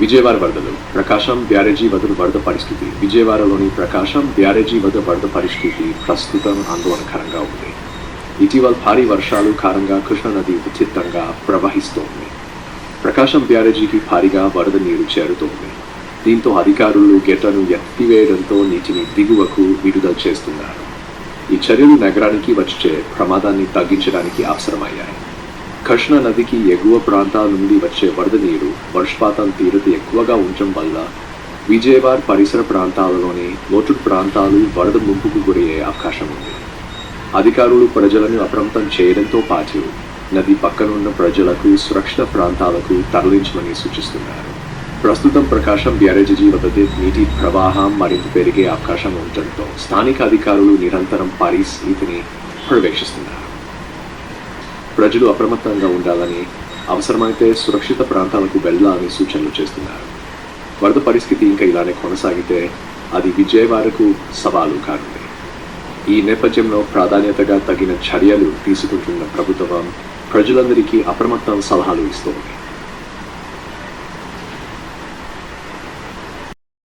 విజయవాడ వరదలు. ప్రకాశం బ్యారేజీ వద్ద వరద పరిస్థితి. విజయవాడలోని ప్రకాశం బ్యారేజీ వద్ద వరద పరిస్థితి ప్రస్తుతం ఆందోళనకరంగా ఉంది. ఇటీవల భారీ వర్షాలు కారణంగా కృష్ణానది ఉచితంగా ప్రవహిస్తోంది. ప్రకాశం బ్యారేజీకి భారీగా వరద నీరు చేరుతోంది. దీంతో అధికారులు గేట్లను ఎత్తివేయడంతో నీటిని దిగువకు విడుదల చేస్తున్నారు. ఈ చర్యలు నగరానికి వచ్చే ప్రమాదాన్ని తగ్గించడానికి అవసరమయ్యాయి. కృష్ణా నదికి ఎగువ ప్రాంతాల నుండి వచ్చే వరద నీరు వర్షపాతం తీవ్రత ఎక్కువగా ఉండటం వల్ల విజయవాడ పరిసర ప్రాంతాలలోని లోటు ప్రాంతాలు వరద ముంపుకు గురయ్యే అవకాశం ఉంది. అధికారులు ప్రజలను అప్రమత్తం చేయడంతో పాటు నది పక్కనున్న ప్రజలకు సురక్షిత ప్రాంతాలకు తరలించమని సూచిస్తున్నారు. ప్రస్తుతం ప్రకాశం బ్యారేజీ వద్ద నీటి ప్రవాహం మరింత పెరిగే అవకాశం ఉండటంతో స్థానిక అధికారులు నిరంతరం పరిస్థితిని పర్యవేక్షిస్తున్నారు. ప్రజలు అప్రమత్తంగా ఉండాలని అవసరమైతే సురక్షిత ప్రాంతాలకు వెళ్ళాలని సూచనలు చేస్తున్నారు. వరద పరిస్థితి ఇంకా ఇలానే కొనసాగితే అది విజయవాడకు సవాలు కానుంది. ఈ నేపథ్యంలో ప్రాధాన్యతగా తగిన చర్యలు తీసుకుంటున్న ప్రభుత్వం ప్రజలందరికీ అప్రమత్తం సలహాలు ఇస్తోంది.